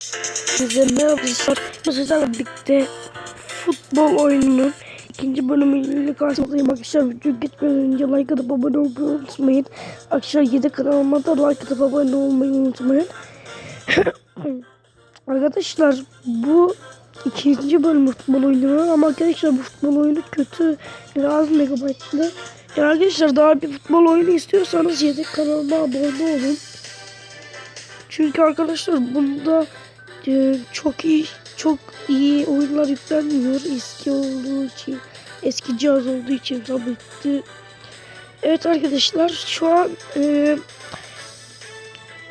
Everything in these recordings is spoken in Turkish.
Size merhaba arkadaşlar. Bu sizlerle birlikte futbol oyununun ikinci bölümüyle karşınızdayım arkadaşlar. Video geçmeden önce like atıp abone olmayı unutmayın. Arkadaşlar 7 kanalıma da like atıp abone olmayı unutmayın. arkadaşlar bu ikinci bölüm futbol oyunu ama arkadaşlar bu futbol oyunu kötü. Biraz megabaytlı. Yani arkadaşlar daha bir futbol oyunu istiyorsanız 7 kanalıma abone olun. Çünkü arkadaşlar bunda çok iyi çok iyi oyunlar yüklenmiyor eski olduğu için eski cihaz olduğu için tabii. Evet arkadaşlar şu an e,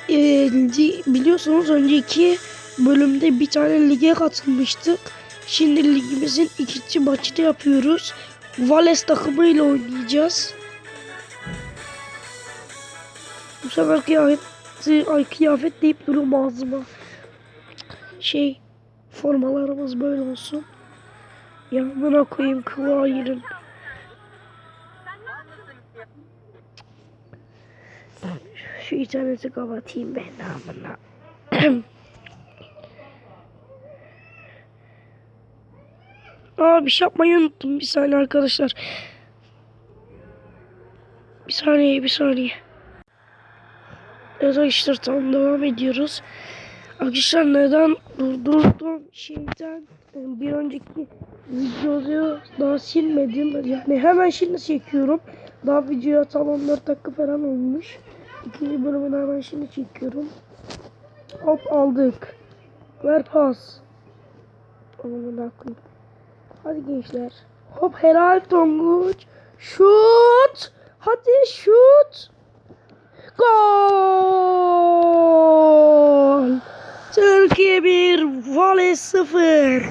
e, li- biliyorsunuz önceki bölümde bir tane lige katılmıştık. Şimdi ligimizin ikinci maçını yapıyoruz. Vales takımıyla oynayacağız. Bu sefer kıyafet, ay kıyafet deyip duruyorum ağzıma şey formalarımız böyle olsun. Yanına koyayım Kıvayır'ın. Şu interneti kapatayım ben namına. Aa bir şey yapmayı unuttum. Bir saniye arkadaşlar. Bir saniye bir saniye. Evet arkadaşlar tamam devam ediyoruz. Arkadaşlar neden durdurdum şeyden e, bir önceki videoyu daha silmedim. Yani hemen şimdi çekiyorum. Daha videoya tam 14 dakika falan olmuş. İkinci bölümünü hemen şimdi çekiyorum. Hop aldık. Ver pas. Aman. Hadi gençler. Hop helal Tonguç. Şut. Hadi şut. Gol. Türkiye 1, Vales 0.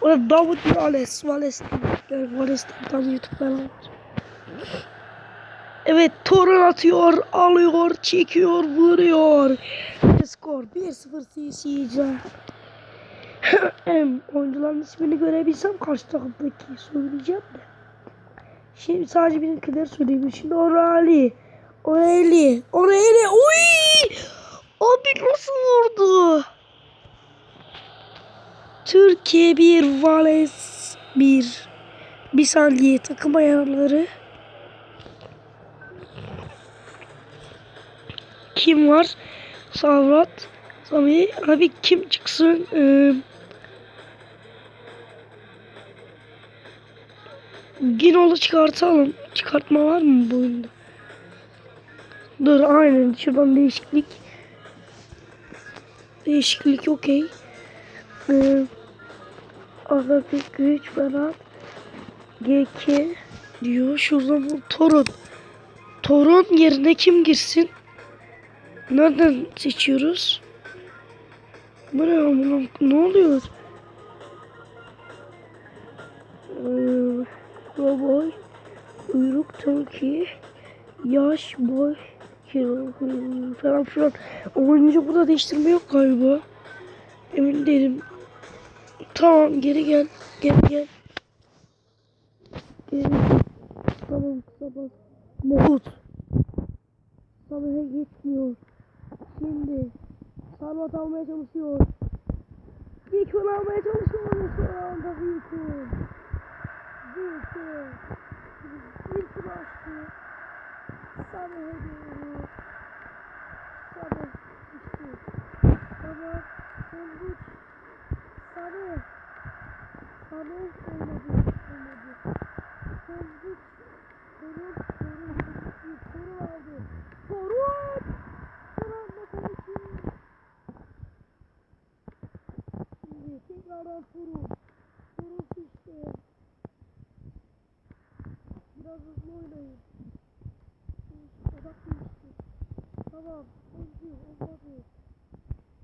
Orada Davut Vales, Vales değil. Vales'ten tam YouTube kanalı. Evet, Torun atıyor, alıyor, çekiyor, vuruyor. Skor 1-0 CC'de. Oyuncuların ismini görebilsem karşı takımdaki söyleyeceğim de. Şimdi sadece benimkileri söyleyeyim. Şimdi Orali. Oreli. Oreli. Uy! Abi nasıl vurdu? Türkiye 1, Vales 1. Bir saniye takım ayarları. Kim var? Savrat. Sami. Abi kim çıksın? Ee, Ginol'u çıkartalım. Çıkartma var mı bu oyunda? Dur aynen şuradan değişiklik. Değişiklik okey. Ee, Azapik güç falan. G2 diyor. Şuradan bu Torun. Torun yerine kim girsin? Nereden seçiyoruz? Bu ne amına? Ne oluyor? Ee, Roboy. Uyruk Türkiye. Yaş boy. Kilo falan filan. Oyuncu burada değiştirme yok galiba. Emin değilim. Tamam geri gel. Geri gel. Geri gel. Tamam kısa bas. Mesut. Samet'e geçmiyor. Şimdi. Salvat almaya çalışıyor. Onu almaya çalışıyor. Şu anda Wilson. Wilson. Wilson açtı. Samet'e doğru. Samet düştü. Samet. Tonguç. Samet. Samet olmadı. Olmadı. Tonguç. Torun. Torun. Torun. Torun aldı. Torun. Torun'la konuşuyor. Şimdi tekrardan Torun. Torun işte. Biraz hızlı oynayın. Odak değişti. Tamam. Oyuncu olmadı.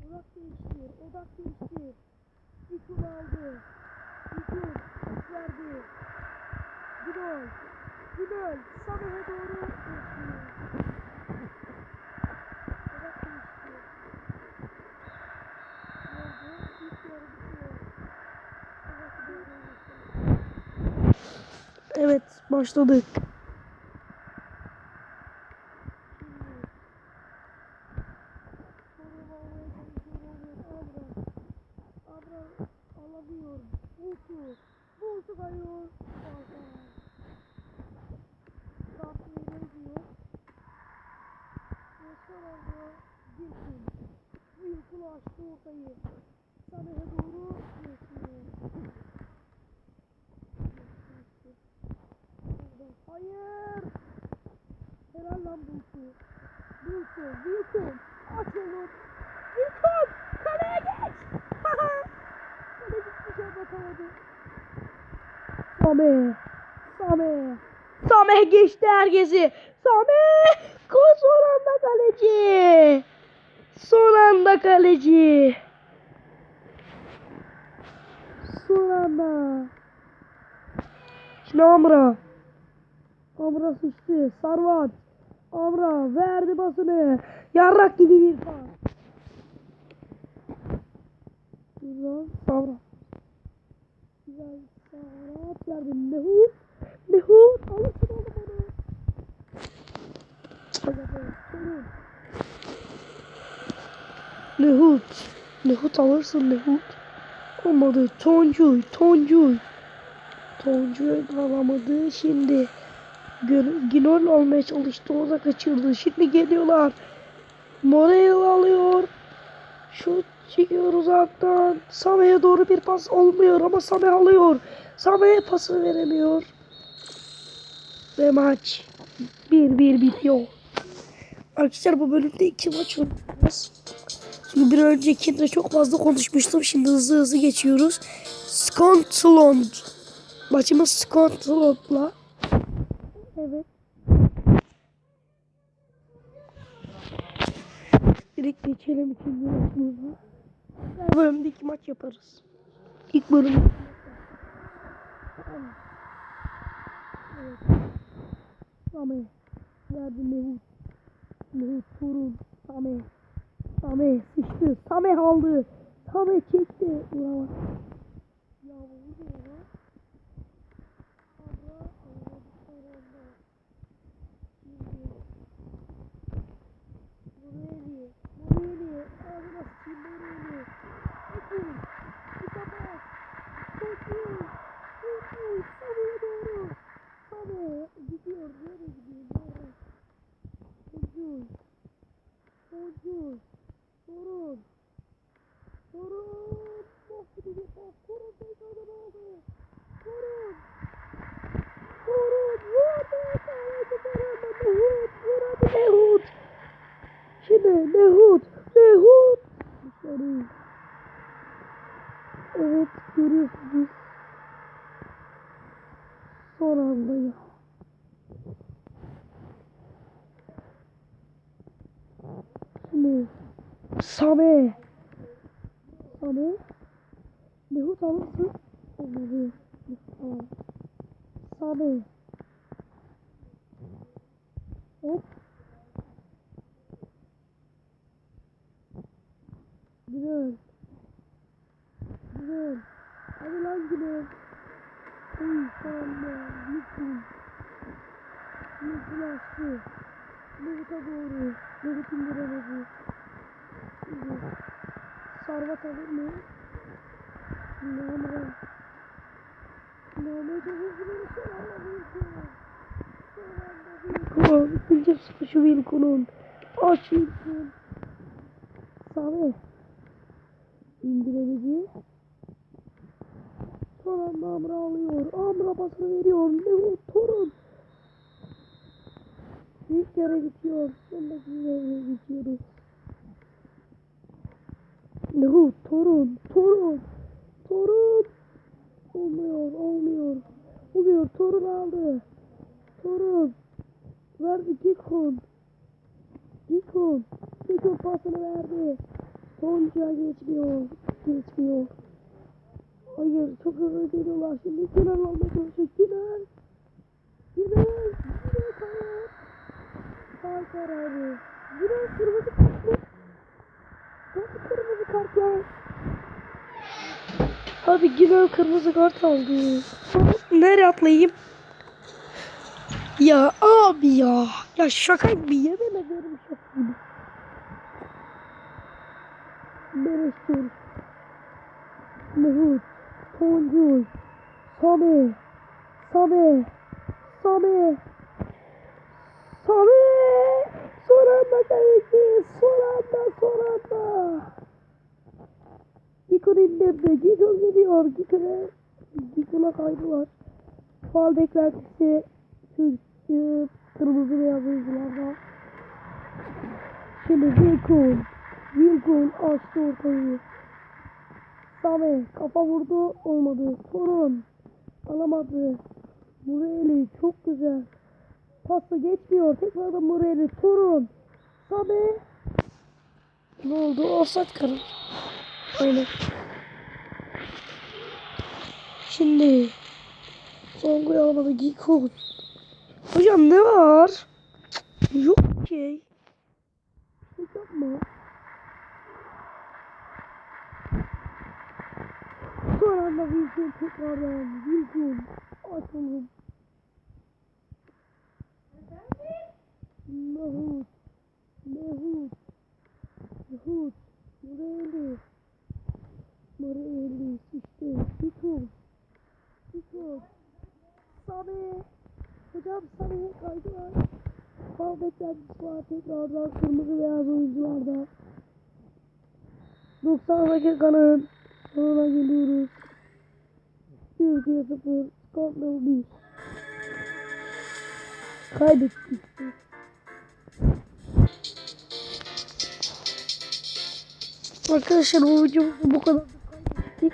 Odak değişti. Odak değişti. Bir tur aldı. Pas verdi. Günol. Günol. Samet'e doğru. koşuyor. Odak değişti. Ne oldu? İlk yarı bitiyor. Samet'e doğru koşuyor. Evet başladık. Şimdi. Sorun olmaya çalışıyor. Oluyor. Abra. Ortayı. Samet'e doğru. Hayır. Helal lan Bulku. Bulku. Wilson. Aç oğlum. Wilson. Kaleye geç. Kale hiçbir şey bakamadı. Same. Same. Same geçti herkesi. Same. Gol son anda kaleci. Son anda kaleci. Son anda. Şimdi Amra. Amra sıçtı. Sarvat. Amra verdi basını. Yarrak gibi bir pas. Güzel. Amra. Güzel. Sarvat verdi. Mehut. Mehut. Alırsın onu. Hadi bakalım. Sorun. Nehut. Nehut alırsın Nehut. Olmadı. Toncuy. Toncuy. Toncuy alamadı. Şimdi Ginol almaya çalıştı. O da kaçırdı. Şimdi geliyorlar. Morel alıyor. Şut çekiyor uzaktan. Same'ye doğru bir pas olmuyor ama Same alıyor. Same'ye pası veremiyor. Ve maç 1-1 bitiyor. Arkadaşlar bu bölümde iki maç oynayacağız. Çünkü bir öncekinde çok fazla konuşmuştum. Şimdi hızlı hızlı geçiyoruz. Scotland. Maçımız Scotland'la. Evet. Direkt geçelim ikinci maçımıza. Her bölümde iki maç yaparız. İlk bölüm. Evet. Same. Verdi Mehut. Mehut Turun. Same. Same sıçtı. Same aldı. Same çekti. Bravo. Ya bu ne ya? Abra, abra, abra. Şimdi. Buraya Buraya Ağzına sıçayım buraya Bakın. Tutamaz. Koşuyor. Koşuyor. Same'ye doğru. Same gidiyor. Nereye gidiyor? Nereye? Koşuyor. Koşuyor. Sorun. Sorun. Bok gibi bir pas. Sorun tekrardan aldı. Sorun. Sorun. Vurdu. Sağlaydı. Sorun. Mehut. Vuradı Mehut. Şimdi Mehut. Mehut. Dışarı. Evet görüyorsunuz. Son anda ya. Şimdi Same. Same. Mehut alırsın. Olmadı. Tamam. Same. Hop. Güzel. Güzel. Hadi lan güzel. Uy tamam ya. Yıkın. Yıkın açtı. Mehut'a doğru. Mehut'un giremedi. Güzel. Sarvat alır mı? Namra. Namra çok hızlı bir şey. Son anda bir İkinci sıkışı Wilcon'un. Aç Wilcon. Sami. İndirebici. Son anda Amra alıyor. Amra pasını veriyor. Mehut Torun. İlk yarı bitiyor. Sonraki yarı bitiyoruz. Mehut Torun. Torun. Torun. Olmuyor. Olmuyor. Olmuyor. Torun aldı. Torun. Verdi Gikon. Gikon. Gikon pasını verdi. Tonca geçmiyor. Geçmiyor. Hayır çok hızlı geliyorlar. Şimdi Güner almaya çalışıyor. Güner. Güner. Güner karar. Sağ kararı. Güner kırmızı mı? Nasıl kırmızı kart ya? Abi Güner kırmızı kart aldı. Nereye atlayayım? Ya abi ya. Ya şaka gibi yemin ederim şaka gibi. İstiyorum. Mehut, Tonguç, Sami, Sami, Sami, Sami. Son anda kaleci, son anda, son anda. indirdi. Giggle gidiyor. Giggle'e Giggle'a kaydılar. Faal beklentisi Türk kırmızı beyaz oyuncularda. Şimdi Wilkun. Wilkun açtı ortayı. Same kafa vurdu olmadı. Torun alamadı. Mureli çok güzel. Pası geçmiyor. Tekrardan Mureli. Torun. Same. Ne oldu? Offside karar. Aynen. Şimdi son gol alamadı Gikun. Hocam ne var? Yok ki. Hiç yapma. Son anda Wilson tekrardan. Wilson. Açalım. Mahut. Mahut. Mahut. Morelli. Morelli. İşte. Wilson. Wilson. Sami. Hocam Sami'ye kaydılar. Beklentisi var tekrardan kırmızı beyaz oyuncularda. 90 dakikanın sonuna geliyoruz. Türkiye 0, Skandal 1. Kaybettik. Arkadaşlar bu videomuzda bu kadar kaybettik.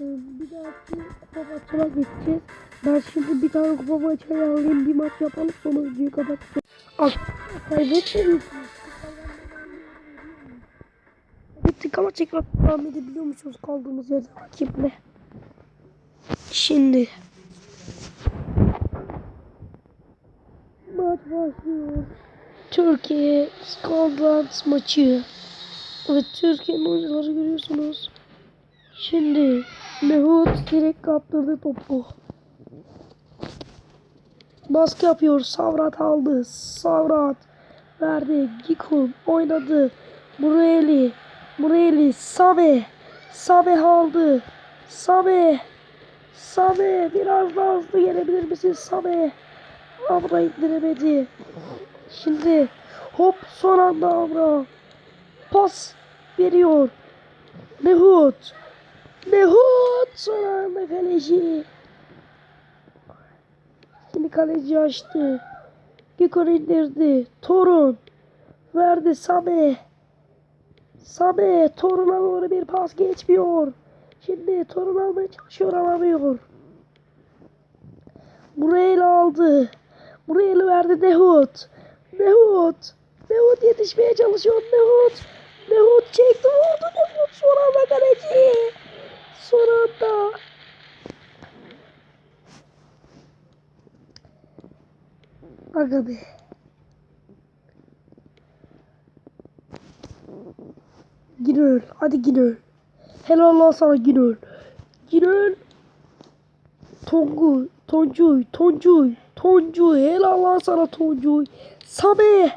Ee, Bir dahaki kupa maçına geçeceğiz. Ben şimdi bir tane kupa maçı ayarlayayım. Bir maç yapalım sonra videoyu kapatacağım. Ak kaybetmedik. Bittik ama tekrar devam edebiliyor musunuz kaldığımız yerde rakiple? Şimdi maç başlıyor. Türkiye Scotland maçı. Evet Türkiye'nin oyuncuları görüyorsunuz. Şimdi Mehut direkt kaptırdı topu. Baskı yapıyor. Savrat aldı. Savrat verdi. Gikun oynadı. Mureli. Mureli. Sabe. Sabe aldı. Sabe. Sabe. Biraz daha hızlı gelebilir misin Sabe? Abra indiremedi. Şimdi hop son anda Abra. Pas veriyor. Mehut. Mehut son anda kaleci. Şimdi kaleci açtı. Gekon indirdi. Torun. Verdi Same. Same. Torun'a doğru bir pas geçmiyor. Şimdi Torun almaya çalışıyor alamıyor. Burayla aldı. Burayla verdi Nehut. Nehut. Nehut yetişmeye çalışıyor Nehut. Nehut çekti vurdu Nehut. Son anda kaleci. Son anda. Aga be. Giröl. Hadi Giröl. Helal lan sana Giröl. Giröl. Tonguy. Toncuy. Toncuy. Toncuy. Helal lan sana Toncuy. Sabe.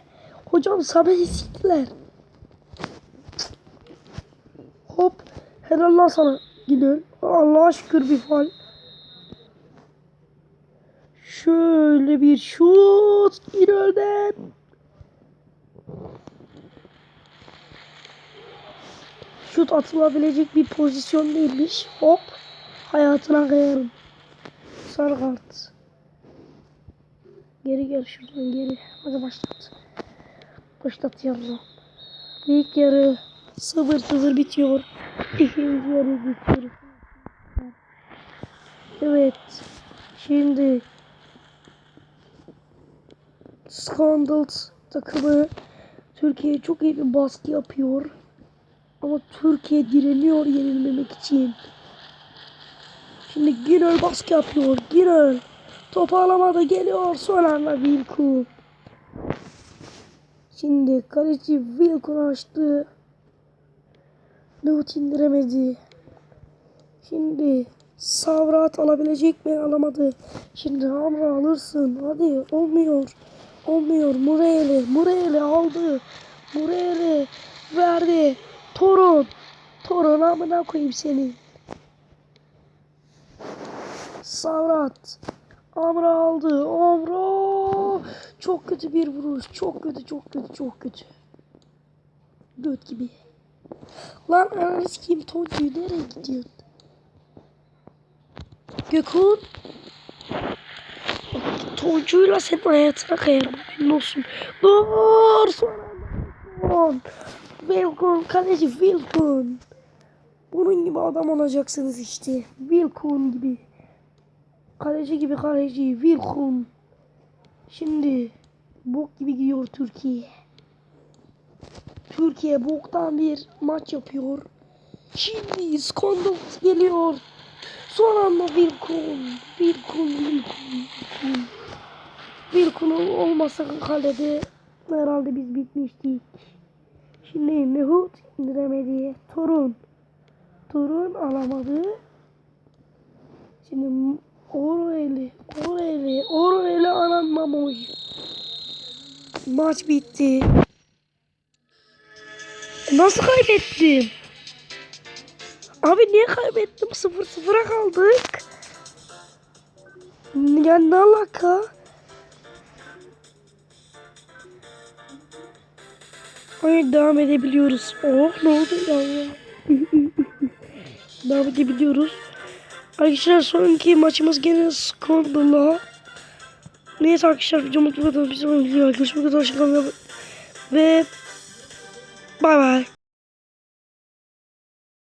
Hocam Sabe'yi siktiler. Hop. Helal sana Giröl. Allah'a şükür bir fal. Şöyle bir şut İröl'den. Şut atılabilecek bir pozisyon değilmiş. Hop. Hayatına kayarım. Sarı kart. Geri gel şuradan geri. Hadi başlat. Başlat yavrum. İlk yarı 0-0 bitiyor. İkinci yarı bitiyor. Evet. Şimdi Scandals takımı Türkiye'ye çok iyi bir baskı yapıyor. Ama Türkiye direniyor yenilmemek için. Şimdi Giröl baskı yapıyor. Giröl topu alamadı geliyor. Son anda Wilkun. Şimdi kaleci Wilkun açtı. Lut indiremedi. Şimdi Savrat alabilecek mi? Alamadı. Şimdi Hamra alırsın. Hadi olmuyor. Olmuyor. Mureli. Mureli aldı. Mureli verdi. Torun. Torun amına koyayım seni. Savrat. Amra aldı. Amra. Çok kötü bir vuruş. Çok kötü, çok kötü, çok kötü. Göt gibi. Lan ananı sikeyim Toncu'yu nereye gidiyorsun? Gökhan. Toncu'yla senin hayatına kayarım. Benim olsun. Dur. Sonra Wilkon. Kaleci Wilkon. Bunun gibi adam olacaksınız işte. Wilkon gibi. Kaleci gibi kaleci. Wilkon. Şimdi bok gibi gidiyor Türkiye. Türkiye boktan bir maç yapıyor. Şimdi Skondov geliyor. Son anda Wilkon. Wilkon, Wilkon. Wilkon. Wilkon olmasa kalede herhalde biz bitmiştik. Şimdi Mehut indiremedi. Torun. Torun alamadı. Şimdi Oreli, Oreli, Oreli aranmamış. Maç bitti. Nasıl kaybettim? Abi niye kaybettim? 0-0'a kaldık. Ya ne alaka? Hayır devam edebiliyoruz. Oh ne oldu ya? devam edebiliyoruz. Arkadaşlar sonraki maçımız gene Skondal'a. Neyse arkadaşlar videomuz bu kadar. Sonraki videoda görüşmek üzere. Hoşçakalın. Ve Bye, bye.